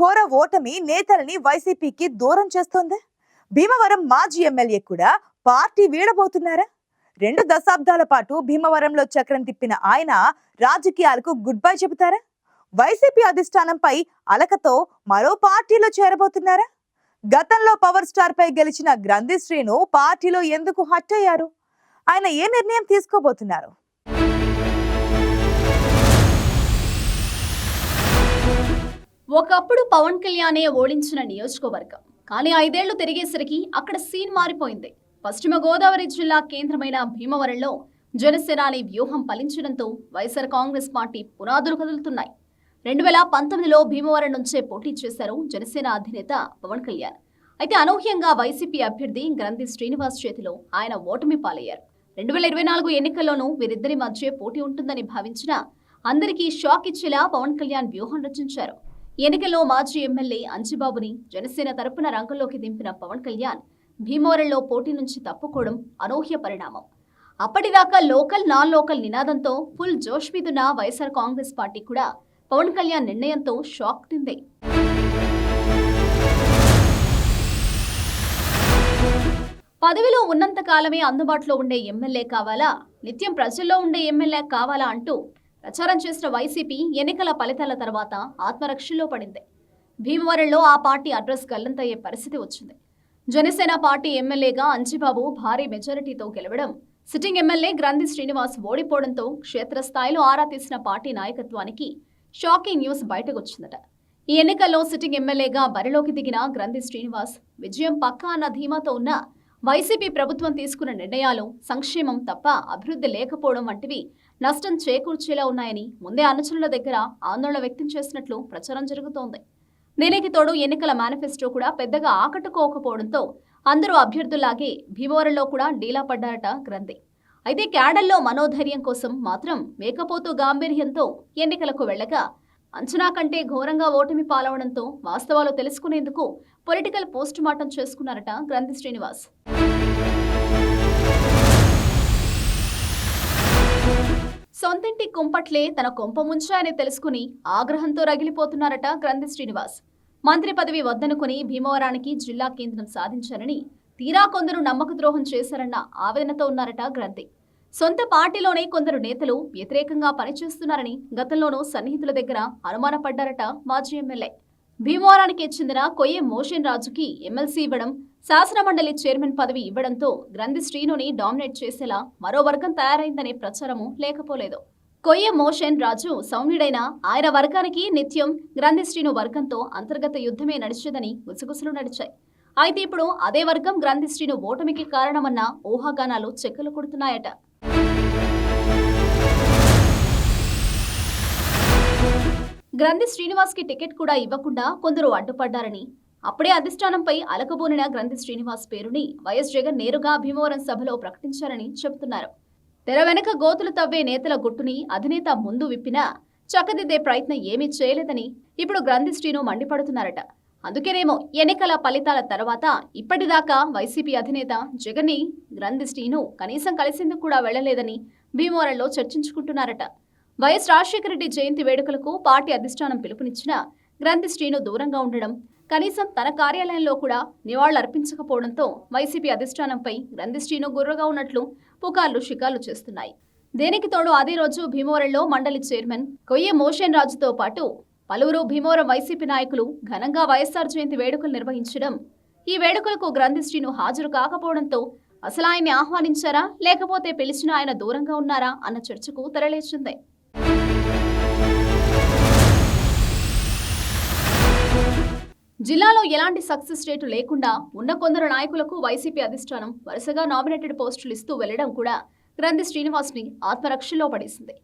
ఘోర ఓటమి నేతలని వైసీపీకి దూరం చేస్తోంది? భీమవరం మాజీ ఎమ్మెల్యే కూడా పార్టీ వీడబోతున్నారా? రెండు దశాబ్దాల పాటు భీమవరంలో చక్రం తిప్పిన ఆయన రాజకీయాలకు గుడ్ బై చెబుతారా? వైసీపీ అధిష్టానంపై అలకతో మరో పార్టీలో చేరబోతున్నారా? గతంలో పవర్ స్టార్ పై గెలిచిన గ్రంథి శ్రీను పార్టీలో ఎందుకు హట్ అయ్యారు? ఆయన ఏ నిర్ణయం తీసుకోబోతున్నారు? ఒకప్పుడు పవన్ కళ్యాణే ఓడించిన నియోజకవర్గం. కానీ ఐదేళ్ళు తిరిగేసరికి అక్కడ సీన్ మారిపోయింది. పశ్చిమ గోదావరి జిల్లా కేంద్రమైన భీమవరంలో జనసేనాని వ్యూహం ఫలించడంతో వైఎస్ఆర్ కాంగ్రెస్ పార్టీ పునాదులు కదులుతున్నాయి. రెండు వేల పంతొమ్మిదిలో భీమవరం నుంచే పోటీ చేశారు జనసేన అధినేత పవన్ కళ్యాణ్. అయితే అనూహ్యంగా వైసీపీ అభ్యర్థి గ్రంథి శ్రీనివాస్ చేతిలో ఆయన ఓటమి పాలయ్యారు. రెండు వేల ఇరవై నాలుగు ఎన్నికల్లోనూ వీరిద్దరి మధ్య పోటీ ఉంటుందని భావించిన అందరికీ షాక్ ఇచ్చేలా పవన్ కళ్యాణ్ వ్యూహం రచించారు. ఎన్నికల్లో మాజీ ఎమ్మెల్యే అంజిబాబుని జనసేన తరపున రంగంలోకి దింపిన పవన్ కళ్యాణ్ భీమవరంలో పోటీ నుంచి తప్పుకోవడం అనూహ్య పరిణామం. అప్పటిదాకా లోకల్ నాన్ లోకల్ నినాదంతో ఫుల్ జోష్ మీదున్న వైఎస్ఆర్ కాంగ్రెస్ పార్టీ కూడా పవన్ కళ్యాణ్ నిర్ణయంతో షాక్ తింది. పదవిలో ఉన్నంత కాలమే అందుబాటులో ఉండే ఎమ్మెల్యే కావాలా? నిత్యం ప్రజల్లో ఉండే ఎమ్మెల్యే కావాలా అంటూ ప్రచారం చేసిన వైసీపీ ఎన్నికల ఫలితాల తర్వాత ఆత్మరక్షలో పడింది. భీమవరంలో ఆ పార్టీ అడ్రస్ గల్లంతయ్యే పరిస్థితి వచ్చింది. జనసేన పార్టీ ఎమ్మెల్యేగా అంజిబాబు భారీ మెజారిటీతో గెలవడం సిట్టింగ్ ఎమ్మెల్యే గ్రంథి శ్రీనివాస్ ఓడిపోవడంతో క్షేత్రస్థాయిలో ఆరా తీసిన పార్టీ నాయకత్వానికి షాకింగ్ న్యూస్ బయటకొచ్చిందట. ఈ ఎన్నికల్లో సిట్టింగ్ ఎమ్మెల్యేగా బరిలోకి దిగిన గ్రంథి శ్రీనివాస్ విజయం పక్కా అన్న ధీమాతో ఉన్న వైసీపీ ప్రభుత్వం తీసుకున్న నిర్ణయాలు సంక్షేమం తప్ప అభివృద్ధి లేకపోవడం వంటివి నష్టం చేకూర్చేలా ఉన్నాయని ముందే అనుచరుల దగ్గర ఆందోళన వ్యక్తం చేసినట్లు ప్రచారం జరుగుతోంది. దీనికి తోడు ఎన్నికల మేనిఫెస్టో కూడా పెద్దగా ఆకట్టుకోకపోవడంతో అందరూ అభ్యర్థుల్లాగే భీమవరంలో కూడా డీలా పడ్డారట గ్రంథి. అయితే క్యాడల్లో మనోధైర్యం కోసం మాత్రం మేకపోతూ గాంభీర్యంతో ఎన్నికలకు వెళ్ళగా అంచనా కంటే ఘోరంగా ఓటమి పాలవడంతో వాస్తవాలు తెలుసుకునేందుకు పొలిటికల్ పోస్ట్ మార్టం చేసుకున్నారట గ్రంథి శ్రీనివాస్. సొంతింటి కుంపట్లే తన కొంప ముంచాయని తెలుసుకుని ఆగ్రహంతో రగిలిపోతున్నారట గ్రంథి శ్రీనివాస్. మంత్రి పదవి వద్దనుకుని భీమవరానికి జిల్లా కేంద్రం సాధించారని తీరా కొందరు నమ్మక ద్రోహం చేశారన్న ఆవేదనతో ఉన్నారట గ్రంథి. సొంత పార్టీలోనే కొందరు నేతలు వ్యతిరేకంగా పనిచేస్తున్నారని గతంలోనూ సన్నిహితుల దగ్గర అనుమానపడ్డారట మాజీ ఎమ్మెల్యే. భీమవరానికి చెందిన కొయ్యే మోషన్ రాజుకి ఎమ్మెల్సీ ఇవ్వడం శాసనమండలి చైర్మన్ పదవి ఇవ్వడంతో గ్రంథి శ్రీనుని డామినేట్ చేసేలా మరో వర్గం తయారైందనే ప్రచారము లేకపోలేదు. కొయ్య మోషన్ రాజు సౌమ్యుడైన ఆయన వర్గానికి నిత్యం గ్రంథి శ్రీను వర్గంతో అంతర్గత యుద్ధమే నడిచేదని గుసగుసలు నడిచాయి. అయితే ఇప్పుడు అదే వర్గం గ్రంథి శ్రీను ఓటమికి కారణమన్న ఊహాగానాలు చెక్కలు కొడుతున్నాయట. గ్రంథి శ్రీనివాస్కి టికెట్ కూడా ఇవ్వకుండా కొందరు అడ్డుపడ్డారని అప్పుడే అధిష్టానంపై అలకబోనిన గ్రంథి శ్రీనివాస్ పేరుని వైఎస్ జగన్ నేరుగా భీమవరం సభలో ప్రకటించారని చెబుతున్నారు. తెర వెనక గోతులు తవ్వే నేతల గుట్టుని అధినేత ముందు విప్పినా చక్కదిద్దే ప్రయత్నం ఏమీ చేయలేదని ఇప్పుడు గ్రంథి శ్రీను మండిపడుతున్నారట. అందుకేనేమో ఎన్నికల ఫలితాల తర్వాత ఇప్పటిదాకా వైసీపీ అధినేత జగన్ని గ్రంథి శ్రీను కనీసం కలిసేందుకు కూడా వెళ్ళలేదని భీమవరంలో చర్చించుకుంటున్నారట. వైఎస్ రాజశేఖర రెడ్డి జయంతి వేడుకలకు పార్టీ అధిష్టానం పిలుపునిచ్చిన గ్రంథి శ్రీను దూరంగా ఉండడం కనీసం తన కార్యాలయంలో కూడా నివాళులర్పించకపోవడంతో వైసీపీ అధిష్టానంపై గ్రంథిశ్రీను గుర్రగా ఉన్నట్లు పుకార్లు షికార్లు చేస్తున్నాయి. దేనికి తోడు అదే రోజు భీమవరంలో మండలి చైర్మన్ కొయ్య మోషన్ రాజుతో పాటు పలువురు భీమవరం వైసీపీ నాయకులు ఘనంగా వైఎస్ఆర్ జయంతి వేడుకలు నిర్వహించడం ఈ వేడుకలకు గ్రంథిశ్రీను హాజరు కాకపోవడంతో అసలు ఆయన్ని ఆహ్వానించారా లేకపోతే పిలిచిన ఆయన దూరంగా ఉన్నారా అన్న చర్చకు తెరలేచింది. జిల్లాలో ఎలాంటి సక్సెస్ రేటు లేకుండా ఉన్న కొందరు నాయకులకు వైసీపీ అధిష్టానం వరుసగా నామినేటెడ్ పోస్టులు ఇస్తూ వెళ్ళడం కూడా గ్రంథి శ్రీనివాస్ని ఆత్మరక్షలో పడేసింది.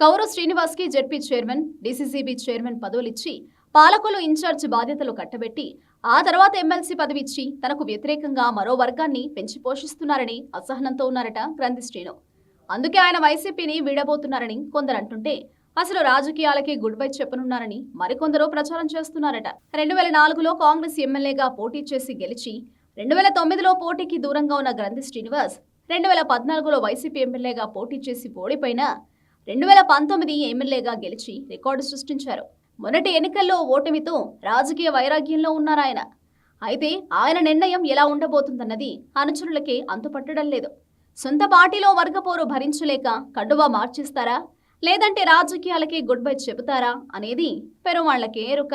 కౌరవ్ శ్రీనివాస్కి జెడ్పీ చైర్మన్ డీసీసీబీ చైర్మన్ పదవులిచ్చి పాలకులు ఇన్ఛార్జ్ బాధ్యతలు కట్టబెట్టి ఆ తర్వాత ఎమ్మెల్సీ పదవి ఇచ్చి తనకు వ్యతిరేకంగా మరో వర్గాన్ని పెంచి పోషిస్తున్నారని అసహనంతో ఉన్నారట గ్రంథి శ్రీను. అందుకే ఆయన వైసీపీని వీడబోతున్నారని కొందరు అంటుంటే అసలు రాజకీయాలకే గుడ్ బై చెప్పనున్నారని మరికొందరు ప్రచారం చేస్తున్నారట. రెండు వేల నాలుగులో కాంగ్రెస్ ఎమ్మెల్యేగా పోటీ చేసి గెలిచి రెండు వేల తొమ్మిదిలో పోటీకి దూరంగా ఉన్న గ్రంథి శ్రీనివాస్ రెండు వేల పద్నాలుగులో వైసీపీ ఎమ్మెల్యేగా పోటీ చేసి ఓడిపోయిన రెండు వేల పంతొమ్మిది ఎమ్మెల్యేగా గెలిచి రికార్డు సృష్టించారు. మొన్నటి ఎన్నికల్లో ఓటమితో రాజకీయ వైరాగ్యంలో ఉన్నారాయన. అయితే ఆయన నిర్ణయం ఎలా ఉండబోతుందన్నది అనుచరులకే అంతుపట్టడం లేదు. సొంత పార్టీలో వర్గపోరు భరించలేక కండువా మార్చిస్తారా? లేదంటే రాజకీయాలకే గుడ్ బై చెబుతారా? అనేది పెరుమాళ్ళకే ఎరుక.